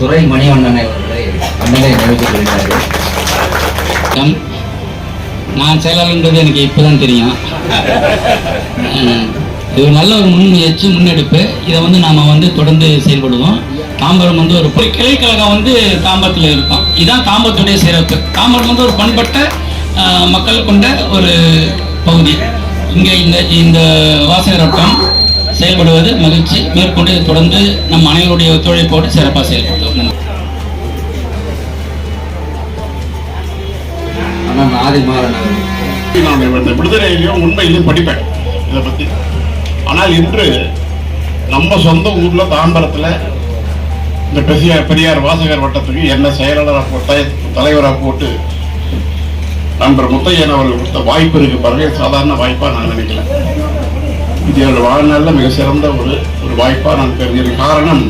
துறை மணிவண்ணன் அவர்களை அண்ணனை நினைவுக்கு கொள்கிறார்கள். நான் செயலாளர்ன்றது எனக்கு இப்போதான் தெரியும். இது நல்ல ஒரு முன்முயற்சி முன்னெடுப்பு. இதை வந்து நாம் வந்து தொடர்ந்து செயல்படுவோம். தாம்பரம் வந்து ஒரு ஒரு கிளைக்கழகம் வந்து தாம்பரத்தில் இருக்கும். இதுதான் தாம்பரத்துடைய சிறப்பு. தாம்பரம் வந்து ஒரு பண்பட்ட மக்கள் கொண்ட ஒரு பகுதி. இங்கே இந்த இந்த வாசகரட்டம் செயல்படுவது மகிழ்ச்சி. மேற்கொண்டு தொடர்ந்து நம் அனைவருடைய ஒத்துழைப்போடு சிறப்பாக செயல்படுத்தும் நம்ம ஆதிமாறன் நான் இந்த விடுதலையிலையும் உண்மையிலையும் படிப்பேன். இதை பற்றி ஆனால் இன்று நம்ம சொந்த ஊரில் தாம்பரத்தில் இந்த பெரியார் பெரியார் வாசகர் வட்டத்துக்கு என்ன செயலாளராக தலைவராக போட்டு நண்பர் முத்தையன் அவர்கள் கொடுத்த வாய்ப்பு இருக்கு பாருங்க. சாதாரண வாய்ப்பாக நான் நினைக்கல. இது என்னோட வாழ்நாளில் மிக சிறந்த ஒரு ஒரு வாய்ப்பாக நான் தெரிஞ்சிருக்கேன். காரணம்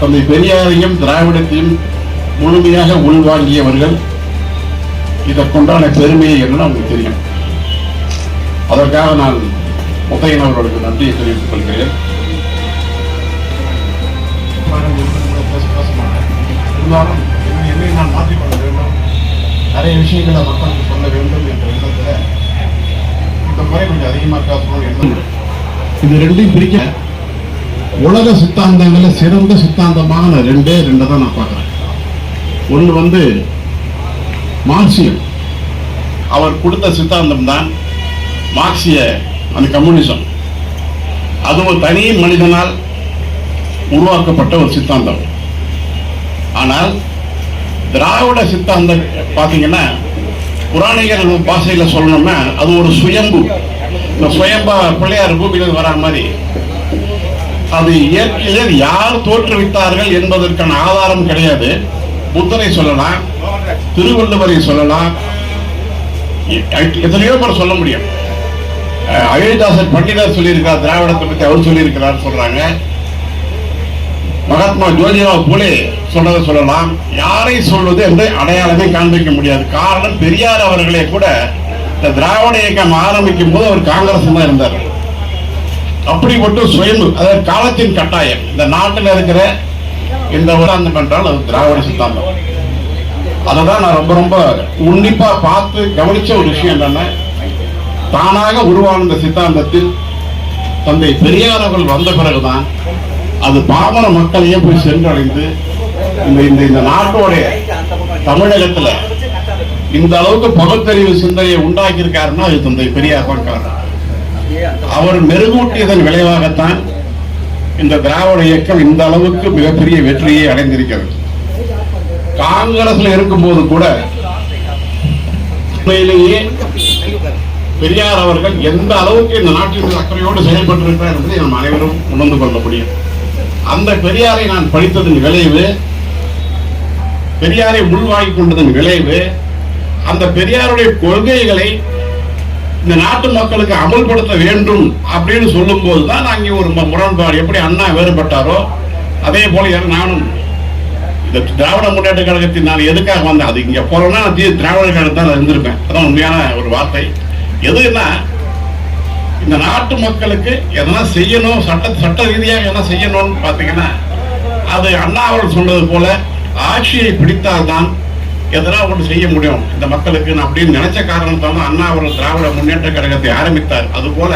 தந்தை பெரியாரையும் திராவிடத்தையும் முழுமையாக உள்வாங்கியவர்கள் இதற்குண்டான பெருமையை என்னன்னு அவங்களுக்கு தெரியும். அதற்காக நான் முத்தையன் அவர்களுக்கு நன்றியை தெரிவித்துக் கொள்கிறேன். இருந்தாலும் என்னை- நான் மாற்றிக்கொள்ள வேண்டும். நிறைய விஷயங்களை மக்களுக்கு சொல்ல வேண்டும் என்ற எண்ணத்தில் இந்த முறை கொஞ்சம் அதிகமாக பேசணும் எண்ணம் இது ரெண்டையும் பிரிக்க. உலக சித்தாந்தங்கள சிறந்த சித்தாந்தமாக நான் ரெண்டே ரெண்டை தான் நான் பார்க்குறேன். ஒன்று வந்து மார்க்சியம். அவர் கொடுத்த சித்தாந்தம் தான் மார்க்சிய அந்த கம்யூனிசம். அது ஒரு தனி மனிதனால் உருவாக்கப்பட்ட ஒரு சித்தாந்தம். ஆனால் திராவிட சித்தாந்தம் பார்த்தீங்கன்னா புராணிகள் பாஷையில் சொல்லணும்னா அது ஒரு சுயம்பு. இந்த சுயம்பா பிள்ளையார் பூமியில் வரா மாதிரி. அது இயற்கையில் யார் தோற்றுவித்தார்கள் என்பதற்கான ஆதாரம் கிடையாது. புத்தரை சொல்லலாம். திருவள்ளுவரை சொல்லலாம். எத்தனையோ பேர் சொல்ல முடியும். அஹ் பண்டிதர் சொல்லியிருக்கிறார் திராவிடத்தை பத்தி அவர் சொல்லியிருக்கிறார் சொல்றாங்க. மகாத்மா ஜோதிராவ் போலே சொன்னதை சொல்லலாம். யாரை சொல்வது என்று அடையாளமே காண்பிக்க முடியாது. காரணம் பெரியார் அவர்களே கூட இந்த திராவிட இயக்கம் ஆரம்பிக்கும் போது அவர் காங்கிரஸ் தான் இருந்தார். அப்படிப்பட்ட சுயம்பு அதாவது காலத்தின் கட்டாயம். இந்த நாட்டில் இருக்கிற இந்த சித்தாந்தம் என்றால் அது திராவிட சித்தாந்தம். அதை தான் நான் ரொம்ப ரொம்ப உன்னிப்பாக பார்த்து கவனித்த ஒரு விஷயம் என்னென்ன தானாக உருவான இந்த சித்தாந்தத்தில் தந்தை பெரியார் அவர்கள் வந்த பிறகுதான் அது பாமர மக்களையே போய் சென்றடைந்து இந்த இந்த இந்த நாட்டோடைய தமிழகத்துல இந்த அளவுக்கு பகுத்தறிவு சிந்தனையை உண்டாக்கி இருக்காருன்னா அது தந்தை பெரியார் தான் காரணம். அவர் மெருகூட்டியதன் விளைவாகத்தான் இந்த திராவிட இயக்கம் இந்த அளவுக்கு மிகப்பெரிய வெற்றியை அடைந்திருக்கிறது. காங்கிரஸ்ல இருக்கும்போது கூட உண்மையிலேயே பெரியார் அவர்கள் எந்த அளவுக்கு இந்த நாட்டில் அக்கறையோடு செயல்பட்டிருக்கிறார் என்பதை நாம் அனைவரும் உணர்ந்து கொள்ள முடியும். அந்த பெரியாரை நான் படித்ததன் விளைவு பெரியாரை உள்வாங்கிக் கொண்டதன் விளைவு அந்த பெரியாருடைய கொள்கைகளை இந்த நாட்டு மக்களுக்கு அமல்படுத்த வேண்டும் அப்படின்னு சொல்லும் போது தான் அங்கே ஒரு முரண்பாடு. எப்படி அண்ணா வேறுபட்டாரோ அதே போல யார் நானும் இந்த திராவிட முன்னேற்ற கழகத்தில் நான் எதுக்காக வந்தேன்? அது இங்கே போறேன்னா நான் திராவிட கழகத்தில் நான் இருந்திருப்பேன். அதான் உண்மையான ஒரு வார்த்தை. எதுன்னா இந்த நாட்டு மக்களுக்கு எதனா செய்யணும் சட்ட சட்ட ரீதியாக என்ன செய்யணும்னு பார்த்தீங்கன்னா அது அண்ணா அவர்கள் சொன்னது போல ஆட்சியை பிடித்தால்தான் எதனா ஒன்று செய்ய முடியும். இந்த மக்களுக்கு அப்படின்னு நினைச்ச காரணத்தால் தான் அண்ணா அவர்கள் திராவிட முன்னேற்ற கழகத்தை ஆரம்பித்தார். அதுபோல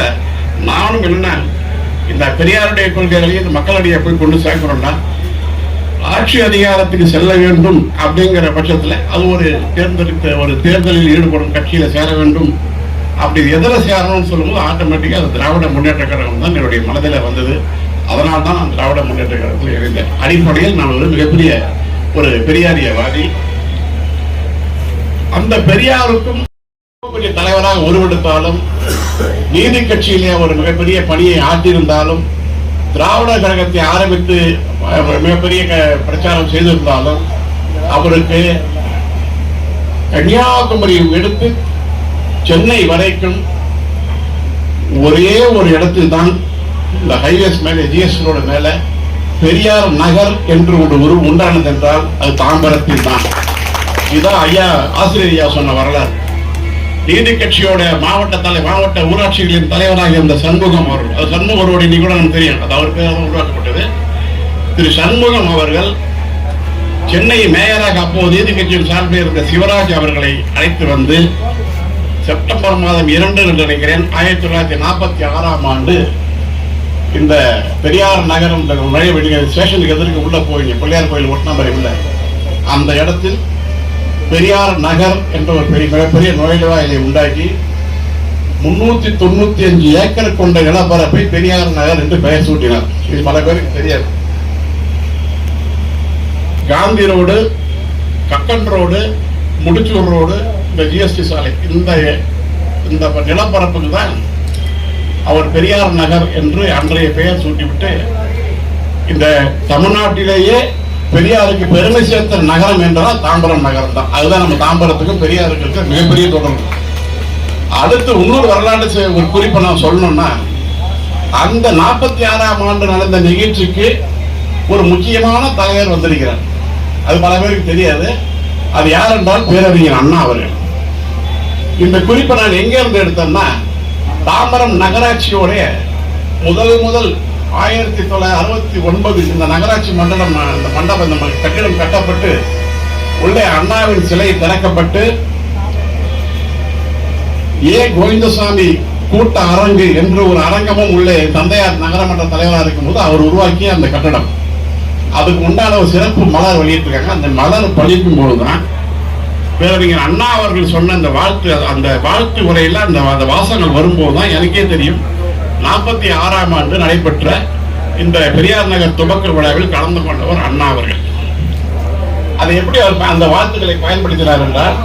நானும் என்ன இந்த பெரியாருடைய கொள்கைகளையும் இந்த மக்களிடையே போய் கொண்டு சேர்க்கிறோம்னா ஆட்சி அதிகாரத்துக்கு செல்ல வேண்டும் அப்படிங்கிற பட்சத்தில் அது ஒரு தேர்ந்தெடுத்த ஒரு தேர்தலில் ஈடுபடும் கட்சியில் சேர வேண்டும். அப்படி எதில் சேரணும்னு சொல்லும்போது ஆட்டோமேட்டிக்காக அது திராவிட முன்னேற்ற கழகம் தான் என்னுடைய மனதில் வந்தது. அதனால் தான் நான் திராவிட முன்னேற்ற கழகத்தில் இணைந்தேன். அடிப்படையில் நான் ஒரு மிகப்பெரிய ஒரு பெரியாரியவாதி. அந்த பெரியாருக்கும் தலைவராக உருவெடுத்தாலும் நீதி கட்சியிலே ஒரு மிகப்பெரிய பணியை ஆற்றியிருந்தாலும் திராவிட கழகத்தை ஆரம்பித்து மிகப்பெரிய க- பிரச்சாரம் செய்திருந்தாலும் அவருக்கு கன்னியாகுமரி எடுத்து சென்னை வரைக்கும் ஒரே ஒரு இடத்தில் தான் இந்த ஹைவேஸ் மேலே ஜிஎஸ் ரோடு மேலே பெரியார் நகர் என்று ஒரு உருவம் உண்டானது என்றால் அது தாம்பரத்தில் தான் இதுதான் ஐயா ஆசிரியர் ஐயா சொன்ன வரலாறு. நீதி கட்சியோட மாவட்ட தலை மாவட்ட ஊராட்சிகளின் தலைவராக இருந்த சண்முகம் அவர்கள். அது சண்முகம் அவருடைய இன்னைக்கு கூட தெரியும். அது அவர் பேராக உருவாக்கப்பட்டது. திரு சண்முகம் அவர்கள் சென்னை மேயராக அப்போது நீதி கட்சியின் சார்பில் இருந்த சிவராஜ் அவர்களை அழைத்து வந்து செப்டம்பர் மாதம் இரண்டு என்று நினைக்கிறேன் ஆயிரத்தி தொள்ளாயிரத்தி நாற்பத்தி ஆறாம் ஆண்டு இந்த பெரியார் நகரம் நுழைய வெளியே ஸ்டேஷனுக்கு எதிர்க்கு உள்ள போவீங்க பிள்ளையார் கோயில் ஒட்டினம்பரை உள்ள அந்த இடத்தில் பெரியார் நகர் என்ற ஒரு பெரிய மிகப்பெரிய நுழைவாயிலை உண்டாக்கி முன்னூத்தி தொண்ணூத்தி அஞ்சு ஏக்கர் கொண்ட நிலப்பரப்பை பெரியார் நகர் என்று பெயர் சூட்டினார். இது பல பேருக்கு தெரியாது. Gandhi road Kakkan road Mudichur road இந்த ஜிஎஸ்டி சாலை. இந்த இந்த நிலப்பரப்புக்கு தான் அவர் பெரியார் நகர் என்று அன்றைய பெயர் சூட்டிவிட்டு இந்த தமிழ்நாட்டிலேயே பெரியாருக்கு பெருமை சேர்த்த நகரம் என்றால் தாம்பரம் நகரம் தான். அதுதான் நம்ம தாம்பரத்துக்கும் பெரியாருக்கு இருக்க மிகப்பெரிய தொடர்பு. அடுத்து இன்னொரு வரலாற்று ஒரு குறிப்பை நான் சொல்லணும்னா அந்த நாற்பத்தி ஆறாம் ஆண்டு நடந்த நிகழ்ச்சிக்கு ஒரு முக்கியமான தலைவர் வந்திருக்கிறார். அது பல பேருக்கு தெரியாது. அது யார் என்றால் பேரறிஞர் அண்ணா அவர்கள். இந்த குறிப்பை நான் எங்க இருந்து எடுத்தேன்னா தாம்பரம் நகராட்சியோடைய முதல் முதல் ஆயிரத்தி தொள்ளாயிரத்தி அறுபத்தி ஒன்பது இந்த நகராட்சி மண்டலம் இந்த மண்டபம் இந்த கட்டிடம் கட்டப்பட்டு உள்ளே அண்ணாவின் சிலை திறக்கப்பட்டு ஏ. கோவிந்தசாமி கூட்ட அரங்கு என்று ஒரு அரங்கமும் உள்ளே தந்தையார் நகரமன்ற தலைவராக இருக்கும்போது அவர் உருவாக்கிய அந்த கட்டடம். அதுக்கு உண்டான ஒரு சிறப்பு மலர் வெளியிட்டிருக்காங்க. அந்த மலர் பழிக்கும் பொழுதுதான் பேரறிஞர் அண்ணா அவர்கள் சொன்ன அந்த வாழ்த்து அந்த வாழ்த்து உரையில அந்த அந்த வாசங்கள் வரும்போது தான் எனக்கே தெரியும். நாற்பத்தி ஆறாம் ஆண்டு நடைபெற்ற இந்த பெரியார் நகர் துவக்க விழாவில் கலந்து கொண்டவர் அண்ணா அவர்கள். அதை எப்படி அவர் அந்த வாழ்த்துக்களை பயன்படுத்தினார் என்றால்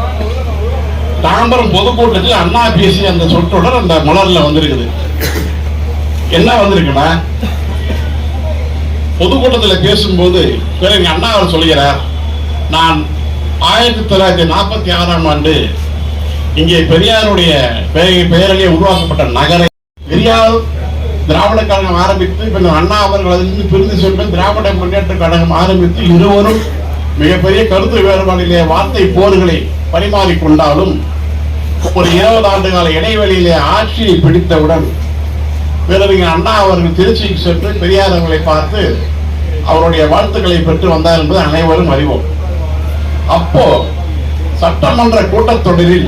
தாம்பரம் பொதுக்கூட்டத்தில் அண்ணா பேசிய அந்த சொற்றொடர் அந்த மலர்ல வந்திருக்குது. என்ன வந்திருக்குன்னா பொதுக்கூட்டத்தில் பேசும்போது பிறகு அண்ணா அவர் சொல்கிறார் நான் ஆயிரத்தி தொள்ளாயிரத்தி நாற்பத்தி ஆறாம் ஆண்டு இங்கே பெரியாருடைய பெயர் பெயரிலே உருவாக்கப்பட்ட நகரை பெரியார் திராவிட கழகம் ஆரம்பித்து இப்ப அண்ணா அவர்கள் அதிலிருந்து பிரிந்து சென்று திராவிட முன்னேற்ற கழகம் ஆரம்பித்து இருவரும் மிகப்பெரிய கருத்து வேறுபாடிலே வார்த்தை போர்களை பரிமாறிக்கொண்டாலும் ஒரு இருபது ஆண்டு கால இடைவெளியிலே ஆட்சியை பிடித்தவுடன் பேரறிஞர் அண்ணா அவர்கள் திருச்சிக்கு சென்று பெரியார் அவர்களை பார்த்து அவருடைய வாழ்த்துக்களை பெற்று வந்தார் என்பது அனைவரும் அறிவோம். அப்போ சட்டமன்ற கூட்டத்தொடரில்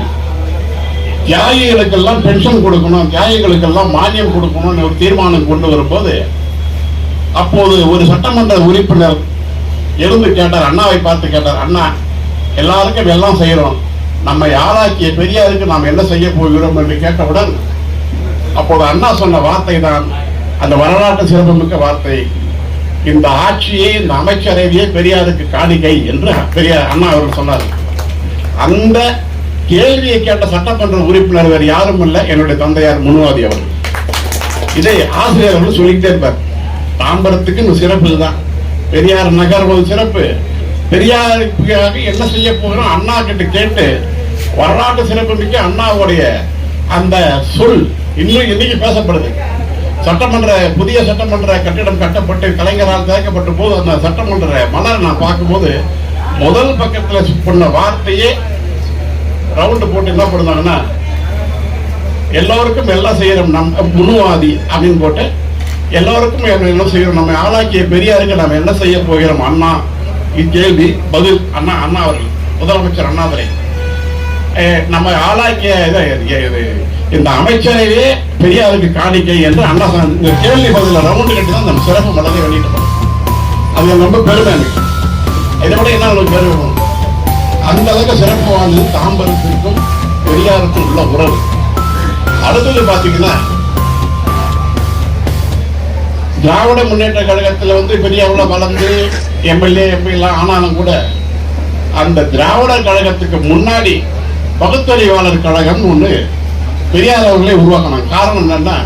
தியாகிகளுக்கெல்லாம் பென்ஷன் கொடுக்கணும் தியாகிகளுக்கெல்லாம் மானியம் கொடுக்கணும்னு ஒரு தீர்மானம் கொண்டு வரும்போது அப்போது ஒரு சட்டமன்ற உறுப்பினர் எழுந்து கேட்டார் அண்ணாவை பார்த்து கேட்டார் அண்ணா எல்லாருக்கும் எல்லாம் செய்கிறோம் நம்ம யாராக்கிய பெரியாருக்கு நாம் என்ன செய்ய போகிறோம்? என்று கேட்டவுடன் அப்போது அண்ணா சொன்ன வார்த்தை தான் அந்த வரலாற்று சிறப்புமிக்க வார்த்தை. இந்த ஆட்சியே இந்த அமைச்சரவையே பெரியாருக்கு காணிக்கை என்று பெரியார் அண்ணா அவர்கள் சொன்னார். அந்த கேள்வியை கேட்ட சட்டமன்ற உறுப்பினர் வேறு யாரும் இல்லை. என்னுடைய தந்தையார் முன்வாதி அவர். இதை ஆசிரியர் அவர்கள் சொல்லிக்கிட்டே இருப்பார். தாம்பரத்துக்கு இந்த சிறப்பு இதுதான். பெரியார் நகர் ஒரு சிறப்பு. பெரியாருக்காக என்ன செய்ய போகிறோம் அண்ணா கிட்ட கேட்டு வரலாற்று சிறப்பு மிக்க அண்ணாவுடைய அந்த சொல் இன்னும் இன்னைக்கு பேசப்படுது. சட்டமன்ற புதிய சட்டமன்ற கட்டிடம் கட்டப்பட்டு கலைஞரால் திறக்கப்பட்ட போது அந்த சட்டமன்ற மலர் நான் பார்க்கும்போது முதல் பக்கத்தில் பண்ண வார்த்தையே ரவுண்டு போட்டு என்ன பண்ணுவாங்கன்னா எல்லோருக்கும் எல்லாம் செய்யறோம் நம் முன்வாதி அப்படின்னு போட்டு எல்லோருக்கும் என்ன செய்யறோம் நம்ம ஆளாக்கிய பெரியாருக்கு நம்ம என்ன செய்ய போகிறோம்? அண்ணா இக்கேள்வி பதில் அண்ணா அண்ணா அவர்கள் முதலமைச்சர் அண்ணாதுரை நம்ம ஆளாக்கிய இது- இந்த அமைச்சரையே பெரியாருக்கு காணிக்கை என்று அண்ணா இந்த கேள்வி பதில ரவுண்டு கட்டி தான் நம்ம சிறப்பு மலரை வெளியிட்டோம் அது ரொம்ப பெருமை. இதை விட என்ன உங்களுக்கு பெருமை? அந்த அளவுக்கு சிறப்பு வாழ்ந்தது தாம்பரத்திற்கும் பெரியாருக்கும் உள்ள உறவு. அடுத்தது பார்த்தீங்கன்னா திராவிட முன்னேற்ற கழகத்தில் வந்து பெரியாவுல வளர்ந்து எம்எல்ஏ எம்பிலாம் ஆனாலும் கூட அந்த திராவிட கழகத்துக்கு முன்னாடி பகுத்தறிவாளர் கழகம்னு ஒன்று பெரியார் அவர்களே உருவாக்கினாங்க. காரணம் என்னன்னா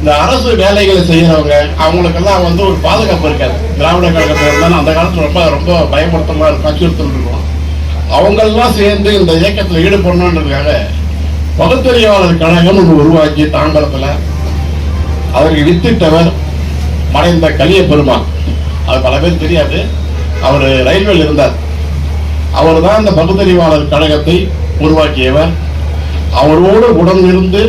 இந்த அரசு வேலைகளை செய்கிறவங்க அவங்களுக்கெல்லாம் வந்து ஒரு பாதுகாப்பு இருக்காது. திராவிட கழகத்தில் இருந்தாலும் அந்த காலத்தில் ரொம்ப ரொம்ப பயப்படுத்தமாக இருக்கும் அச்சுறுத்தல் இருக்கும். அவங்கெல்லாம் சேர்ந்து இந்த இயக்கத்தில் ஈடுபடணுன்றதுக்காக பகுத்தறிவாளர் கழகம் ஒன்று உருவாக்கி தாண்டலத்தில் அவருக்கு வித்திட்டவர் மறைந்த கலிய பெருமாள். அது பல பேர் தெரியாது. அவர் ரயில்வேல இருந்தார். அவர் தான் இந்த பகுத்தறிவாளர் கழகத்தை உருவாக்கியவர். அவரோடு உடன் இருந்து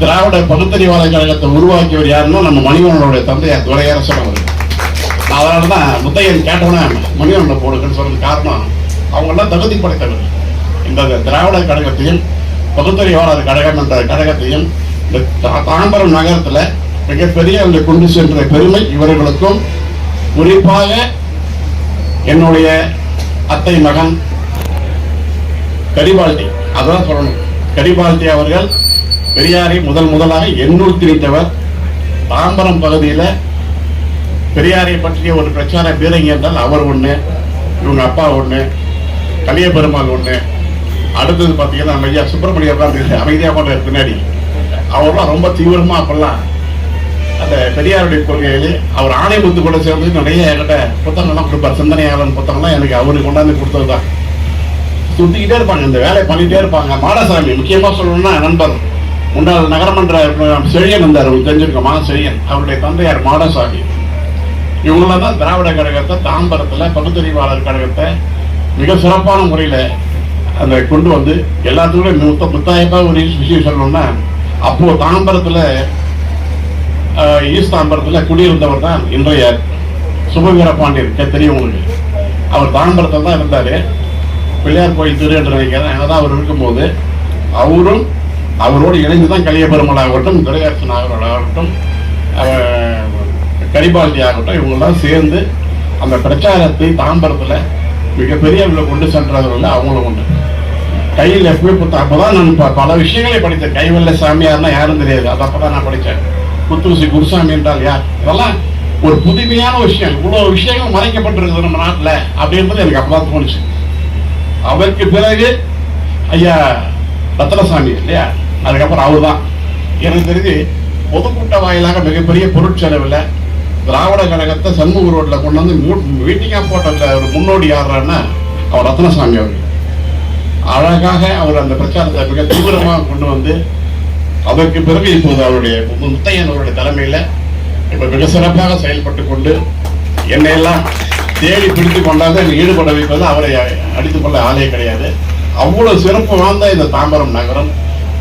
திராவிட பகுத்தறிவாளர் கழகத்தை உருவாக்கியவர் யாருன்னா நம்ம மணிவண்ணனுடைய தந்தையார் துரையரசன் அவர். அதனால தான் முத்தையன் கேட்டவனே மணிவண்ண போடுங்கன்னு சொன்னது காரணம் அவங்கெல்லாம் தகுதி படைத்தவர்கள். இந்த திராவிட கழகத்தையும் பகுத்தறிவாளர் கழகம் என்ற கழகத்தையும் இந்த தாம்பரம் நகரத்தில் மிகப்பெரிய அந்த கொண்டு சென்ற பெருமை இவர்களுக்கும் குறிப்பாக என்னுடைய அத்தை மகன் கரிபால்டி. அதான் சொல்லணும். கரிபால்டி அவர்கள் பெரியாரை முதல் முதலாக எண்ணூர் திணித்தவர். தாம்பரம் பகுதியில் பெரியாரை பற்றிய ஒரு பிரச்சார பீரங்கி என்றால் அவர் ஒன்று இவங்க அப்பா ஒன்று கலிய பெருமாள் ஒன்று அடுத்தது பார்த்தீங்கன்னா நம்ம ஐயா சுப்பிரமணியம் தான் அமைதியாக கொண்ட பின்னாடி. அவர்லாம் ரொம்ப தீவிரமா அப்பெல்லாம் அந்த பெரியாருடைய கொள்கையிலே அவர் ஆணைமுத்து கூட சேர்ந்து நிறைய என்கிட்ட புத்தகங்கள்லாம் கொடுப்பார். சிந்தனையாளன் புத்தகம்லாம் எனக்கு அவருக்கு கொண்டாந்து கொடுத்தது தான். சுத்திக்கிட்டே இருப்பாங்க. இந்த வேலையை பண்ணிட்டே இருப்பாங்க. மாடசாமி முக்கியமா சொல்லணும்னா நண்பர் முன்னாள் நகரமன்ற செழியன் இருந்தார். உங்களுக்கு தெரிஞ்சிருக்க செழியன். அவருடைய தந்தையார் மாடசாமி. இவங்களாம் தான் திராவிட கழகத்தை தாம்பரத்துல பகுத்தறிவாளர் கழகத்தை மிக சிறப்பான முறையில் அந்த கொண்டு வந்து எல்லாத்துக்கும் முத்த முத்தாயப்பா ஒரு விஷயம் சொல்லணும்னா அப்போது தாம்பரத்தில் ஈஸ்ட் தாம்பரத்தில் குடியிருந்தவர் தான் இன்றைய சுபவீர பாண்டியன் தெரியும் உங்களுக்கு. அவர் தாம்பரத்தில் தான் இருந்தார். பிள்ளையார் கோயில் திரு என்று நினைக்கிறேன். அங்கே தான் அவர் இருக்கும்போது அவரும் அவரோடு இணைந்து தான் கலிய பெருமாள் ஆகட்டும் துரையரசன் ஆகட்டும் கரிபாலஜி ஆகட்டும் இவங்கெல்லாம் சேர்ந்து அந்த பிரச்சாரத்தை தாம்பரத்தில் மிகப்பெரிய அளவில் கொண்டு சென்றவர்கள் அவங்களும் உண்டு. கையில் எப்பவுமே புத்தகம். அப்போதான் நான் ப- பல விஷயங்களை படித்தேன். கைவல்ல சாமியார்னா யாரும் தெரியாது. அது அப்போதான் நான் படித்தேன். குத்துசி குருசாமி என்றால் யார்? இதெல்லாம் ஒரு புதுமையான விஷயம். இவ்வளோ விஷயங்கள் மறைக்கப்பட்டிருக்குது நம்ம நாட்டில் அப்படின்றது எனக்கு அப்பதான் தோணுச்சு. அவருக்கு பிறகு ஐயா ரத்னசாமி இல்லையா? அதுக்கப்புறம் அவர் தான் எனக்கு தெரிஞ்சு பொதுக்கூட்ட வாயிலாக மிகப்பெரிய பொருட்செலவில் திராவிட கழகத்தை சண்முக ரோட்ல கொண்டு வந்து மீட்டிங்காக போட்ட அந்த ஒரு முன்னோடி யாருன்னா அவர் ரத்னசாமி அவர் அழகாக அவர் அந்த பிரச்சாரத்தை மிக தீவிரமாக கொண்டு வந்து அதற்கு பிறகு இப்போது அவருடைய முத்தையன் அவருடைய தலைமையில் இப்போ மிக சிறப்பாக செயல்பட்டு கொண்டு என்னை எல்லாம் தேடி பிடித்து கொண்டாந்து ஈடுபட வைப்பது அவரை அடித்துக் கொள்ள ஆளே கிடையாது. அவ்வளவு சிறப்பு வாய்ந்த இந்த தாம்பரம் நகரம்.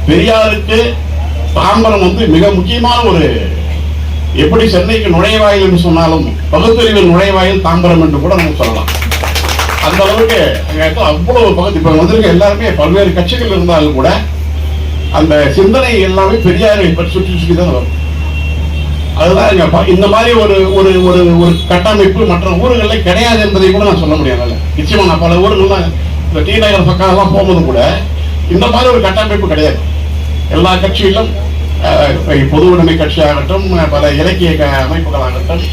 பெரியாருக்கு தாம்பரம் வந்து மிக முக்கியமான ஒரு எப்படி சென்னைக்கு நுழைவாயில் என்று சொன்னாலும் பகுத்தறிவு நுழைவாயில் தாம்பரம் என்று கூட நம்ம சொல்லலாம். அந்த அளவுக்கு அங்கே அவ்வளவு பகுதி இப்போ வந்திருக்க எல்லாருமே பல்வேறு கட்சிகள் இருந்தாலும் கூட அந்த சிந்தனை எல்லாமே பெரியாரை பற்றி சுற்றி சுற்றி தான் வரும். அதுதான் இங்க இந்த மாதிரி ஒரு ஒரு ஒரு ஒரு கட்டமைப்பு மற்ற ஊர்களில் கிடையாது என்பதை கூட நான் சொல்ல முடியாது. நிச்சயமா நான் பல ஊர்கள்லாம் இந்த டி நகர் பக்கம் எல்லாம் போகும்போது கூட இந்த மாதிரி ஒரு கட்டமைப்பு கிடையாது. எல்லா கட்சியிலும் பொது உடைமை கட்சியாகட்டும் பல இலக்கிய அமைப்புகளாகட்டும்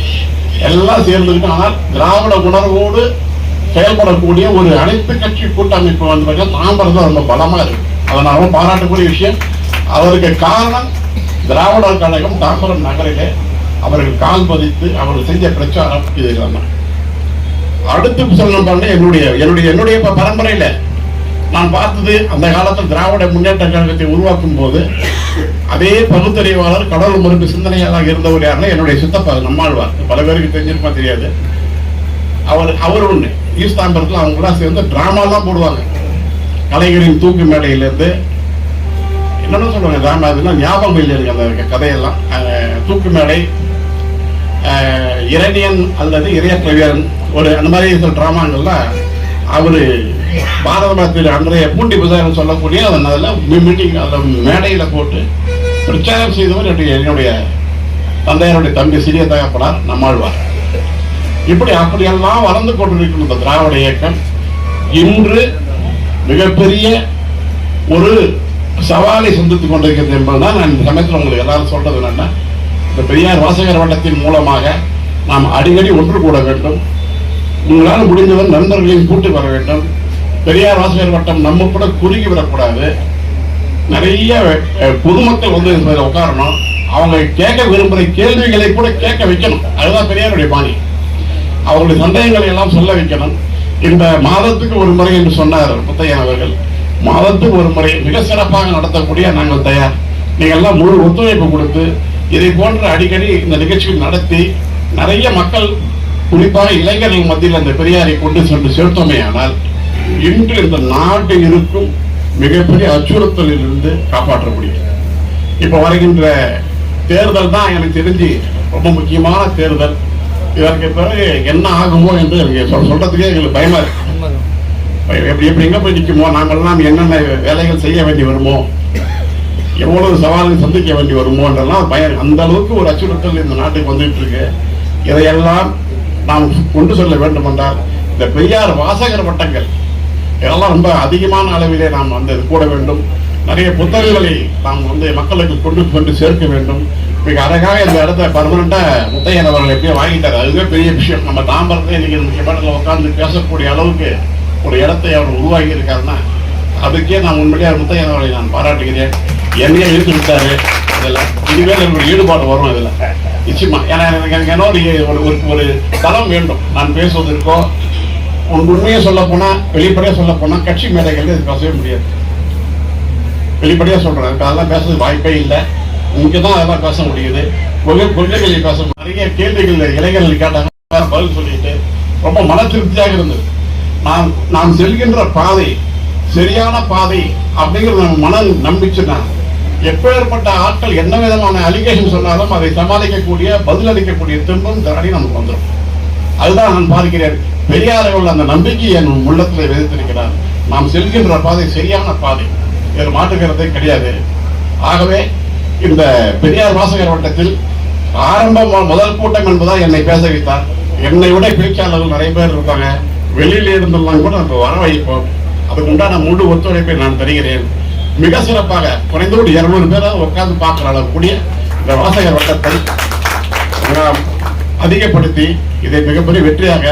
எல்லாம் சேர்ந்துருக்கு. ஆனால் திராவிட உணர்வோடு செயல்படக்கூடிய ஒரு அனைத்து கட்சி கூட்டமைப்பு வந்து பார்த்தீங்கன்னா தாம்பரம் தான் ரொம்ப பலமா இருக்கு. அதனால பாராட்டக்கூடிய விஷயம். அவருக்கு காரணம் திராவிடர் கழகம் தாம்பரம் நகரிலே அவர்கள் கால் பதித்து அவர்கள் செஞ்ச பிரச்சாரம் இதுதான். அடுத்து சொல்லணும் பாருங்க என்னுடைய என்னுடைய என்னுடைய பரம்பரையில நான் பார்த்தது அந்த காலத்தில் திராவிட முன்னேற்ற கழகத்தை உருவாக்கும் போது அதே பகுத்தறிவாளர் கடவுள் மறுப்பு சிந்தனையாக இருந்தவர் யாருன்னா என்னுடைய சித்தப்பா நம்மாழ்வார். பல பேருக்கு தெரிஞ்சிருப்பா தெரியாது. அவர் அவர் ஒண்ணு ஈஸ்தாம்பரத்தில் அவங்களாம் சேர்ந்து டிராமாலாம் போடுவாங்க. கலைஞரின் தூக்கு மேடையிலேருந்து என்னென்ன சொல்லுவாங்க டிராமா அதெல்லாம் ஞாபகம் இல்லை எனக்கு அந்த கதையெல்லாம். தூக்கு மேடை இரணியன் அல்லது இறையற்றவியன் ஒரு அந்த மாதிரி சில டிராமாங்கள்லாம் அவர் பாரத மாத்திர அன்றைய பூண்டி புதாரம் சொல்லக்கூடிய அதன் அதில் மீட்டிங் அந்த மேடையில் போட்டு பிரச்சாரம் செய்தவர் என்னுடைய என்னுடைய தந்தையருடைய தம்பி சிறிய தகப்பனார் நம்மாழ்வார். இப்படி அப்படியெல்லாம் வளர்ந்து கொண்டிருக்கும் இந்த திராவிட இயக்கம் இன்று மிகப்பெரிய ஒரு சவாலை சந்தித்துக் கொண்டிருக்கிறது என்பதுதான் நான் இந்த சமயத்தில் உங்களுக்கு எல்லாரும் சொல்றது என்னன்னா இந்த பெரியார் வாசகர் வட்டத்தின் மூலமாக நாம் அடிக்கடி ஒன்று கூட வேண்டும். உங்களால் முடிந்தவர் நண்பர்களையும் கூட்டு வர வேண்டும். பெரியார் வாசகர் வட்டம் நம்ம கூட குறுகி விடக்கூடாது. நிறைய பொதுமக்கள் வந்து உட்காரணும். அவங்க கேட்க விரும்புகிற கேள்விகளை கூட கேட்க வைக்கணும். அதுதான் பெரியாருடைய பாணி. அவருடைய சந்தேகங்களை எல்லாம் சொல்ல வைக்கணும். இந்த மாதத்துக்கு ஒரு முறை என்று சொன்னார் முத்தையன் அவர்கள். மாதத்துக்கு ஒரு முறை மிக சிறப்பாக நடத்தக்கூடிய நாங்கள் தயார். நீங்கள் எல்லாம் முழு ஒத்துழைப்பு கொடுத்து இதை போன்ற அடிக்கடி இந்த நிகழ்ச்சிகள் நடத்தி நிறைய மக்கள் குறிப்பாக இளைஞர்கள் மத்தியில் அந்த பெரியாரை கொண்டு சென்று சேர்த்தோமே ஆனால் இன்று இந்த நாட்டில் இருக்கும் மிகப்பெரிய அச்சுறுத்தலில் இருந்து காப்பாற்ற முடியும். இப்ப வருகின்ற தேர்தல் தான் எனக்கு தெரிஞ்சு ரொம்ப முக்கியமான தேர்தல். இதற்கு பிறகு என்ன ஆகுமோ என்று எனக்கு சொல்- சொல்றதுக்கே எங்களுக்கு பயமா இருக்கு. எப்படி எப்படி எங்க போய் நிற்குமோ நாங்கள்லாம் என்னென்ன வேலைகள் செய்ய வேண்டி வருமோ எவ்வளவு சவால்கள் சந்திக்க வேண்டி வருமோன்றெல்லாம் பயம் அந்த அளவுக்கு ஒரு அச்சுறுத்தல் இந்த நாட்டுக்கு வந்துட்டு இருக்கு. இதையெல்லாம் நாம் கொண்டு செல்ல வேண்டும் என்றால் இந்த பெரியார் வாசகர் வட்டங்கள் இதெல்லாம் ரொம்ப அதிகமான அளவிலே நாம் வந்து கூட வேண்டும். நிறைய புத்தகங்களை நாம் வந்து மக்களுக்கு கொண்டு கொண்டு சேர்க்க வேண்டும். மிக அழகாக இந்த இடத்த பர்மனண்டா முத்தையன் அவர்கள் எப்படியோ வாங்கிட்டார். அதுவே பெரிய விஷயம். நம்ம தாம்பரத்தை இன்னைக்கு முக்கியமான உட்காந்து பேசக்கூடிய அளவுக்கு ஒரு இடத்தை அவர் உருவாக்கி இருக்காருன்னா அதுக்கே நான் உண்மையிலேயே முத்தையன் அவர்களை நான் பாராட்டுகிறேன். என்னையே இழுத்து விட்டாரு. இதில் இனிமேல் எனக்கு ஈடுபாடு வரும் இதில் நிச்சயமா. ஏன்னா எனக்கு எனக்கு என்ன ஒரு ஒரு- ஒரு தளம் வேண்டும். நான் பேசுவதற்கோ உண்மையை சொல்ல போனா வெளிப்படையா சொல்ல போனா கட்சி மேடைகள் இது பேசவே முடியாது. வெளிப்படையா சொல்றேன். இப்ப அதெல்லாம் பேசுறது வாய்ப்பே இல்லை. இங்க தான் அதெல்லாம் பேச முடியுது. கொள்கை கொள்கைகளை பேச நிறைய கேள்விகள் இளைஞர்கள் கேட்டாங்க. பதில் சொல்லிட்டு ரொம்ப மன திருப்தியாக இருந்தது. நாம் நாம் செல்கின்ற பாதை சரியான பாதை அப்படிங்கிற நம்ம மனம் நம்பிச்சுனா எப்பேற்பட்ட ஆட்கள் என்ன விதமான அலிகேஷன் சொன்னாலும் அதை சமாளிக்கக்கூடிய பதிலளிக்கக்கூடிய திம்பம் திறனி நமக்கு வந்துடும் அதுதான் நான் பார்க்கிறேன். பெரியார் அந்த நம்பிக்கை என் உள்ளத்தில் விதைத்திருக்கிறார் நாம் செல்கின்ற பாதை சரியான பாதை. வேறு மாற்றுகிறதே கிடையாது. ஆகவே இந்த பெரியார் வாசகர் வட்டத்தில் ஆரம்ப முதல் கூட்டம் என்பதால் என்னை பேச வைத்தார். என்னை விட பேச்சாளர்கள் நிறைய பேர் இருப்பாங்க வெளியில இருந்தெல்லாம் கூட நம்ம வர வைப்போம் அதுக்கு உண்டான முழு ஒத்துழைப்பை நான் தருகிறேன். மிக சிறப்பாக குறைந்தோடு இருநூறு பேராக உட்கார்ந்து பார்க்குற அளவு கூடிய இந்த வாசகர் வட்டத்தை அதிகப்படுத்தி இதை மிகப்பெரிய வெற்றியாக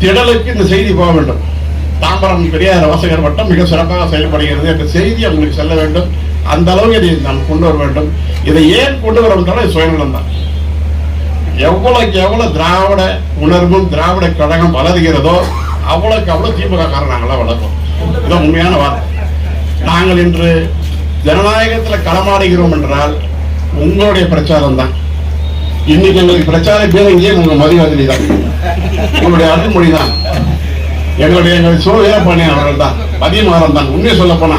திடலுக்கு இந்த செய்தி போக வேண்டும். தாம்பரம் பெரியார் வாசகர் வட்டம் மிக சிறப்பாக செயல்படுகிறது என்ற செய்தி அவங்களுக்கு செல்ல வேண்டும். அந்த அளவுக்கு இதை நாம் கொண்டு வர வேண்டும். இதை ஏன் கொண்டு வர வேண்டும் சுயநலம் தான் எவ்வளவுக்கு எவ்வளவு திராவிட உணர்வும் திராவிட கழகம் வளருகிறதோ அவ்வளவுக்கு அவ்வளவு திமுக காரன் நாங்களாம் இதுதான் உண்மையான வார்த்தை. நாங்கள் இன்று ஜனநாயகத்தில் களமாடுகிறோம் என்றால் உங்களுடைய பிரச்சாரம் தான் இன்னைக்கு எங்களுக்கு பிரச்சார பேரங்கியே உங்க மதிவதலி தான். உங்களுடைய அருள்மொழி தான். எங்களுடைய எங்கள் சோழ பண்ணி அவர்கள் தான். பதிமாறன் தான். உண்மையை சொல்ல போனா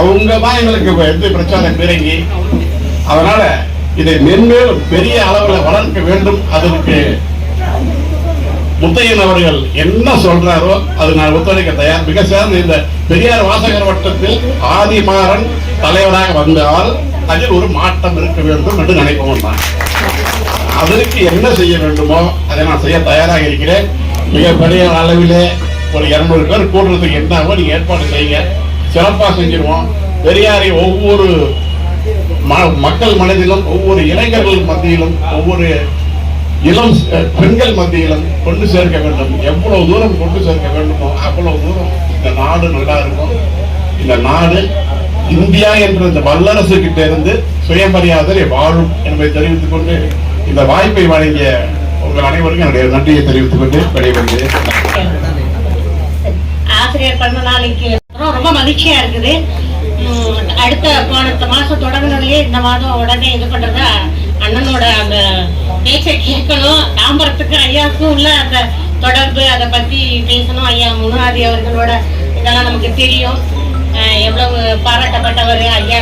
அவங்க தான் எங்களுக்கு இப்ப எந்த பிரச்சார பேரங்கி. அதனால இதை மென்மேலும் பெரிய அளவில் வளர்க்க வேண்டும். அதற்கு முத்தையன் அவர்கள் என்ன சொல்றாரோ அது நான் ஒத்துழைக்க தயார். மிக சேர்ந்த இந்த பெரியார் வாசகர் வட்டத்தில் ஆதிமாறன் தலைவராக வந்தால் அதில் ஒரு மாற்றம் இருக்க வேண்டும் என்று நினைப்போம் நான். அதற்கு என்ன செய்ய வேண்டுமோ அதை நான் செய்ய தயாராக இருக்கிறேன். மிகப்பெரிய அளவிலே ஒரு இரநூறு பேர் கூடுறதுக்கு என்னவோ நீங்கள் ஏற்பாடு செய்யுங்க. சிறப்பாக செஞ்சிருவோம். பெரியாரை ஒவ்வொரு ம- மக்கள் மனதிலும் ஒவ்வொரு இளைஞர்கள் மத்தியிலும் ஒவ்வொரு இளம் பெண்கள் மத்தியிலும் கொண்டு சேர்க்க வேண்டும். எவ்வளவு தூரம் கொண்டு சேர்க்க வேண்டுமோ அவ்வளவு தூரம் இந்த நாடு நல்லா இருக்கும். இந்த நாடு இந்தியா என்ற இந்த வல்லரசு கிட்ட இருந்து சுயமரியாதை வாழும் என்பதை தெரிவித்துக் கொண்டு இந்த வாய்ப்பை வழங்கிய உங்கள் அனைவருக்கும் என்னுடைய நன்றியை தெரிவித்துக் கொண்டு விடைபெறுகிறேன். ஆசிரியர் பிறந்த நாளைக்கு ரொம்ப மகிழ்ச்சியா இருக்குது. அடுத்த போன மாசம் தொடங்கினதுலயே இந்த மாதம் உடனே இது பண்றதா அண்ணனோட அந்த பேச்சை கேட்கணும். தாம்பரத்துக்கு ஐயாவுக்கும் உள்ள அந்த தொடர்பு அதை பத்தி பேசணும். ஐயா முன்னாடி அவர்களோட இதெல்லாம் நமக்கு தெரியும். எவ்வளவு பாராட்டப்பட்டவர் ஐயா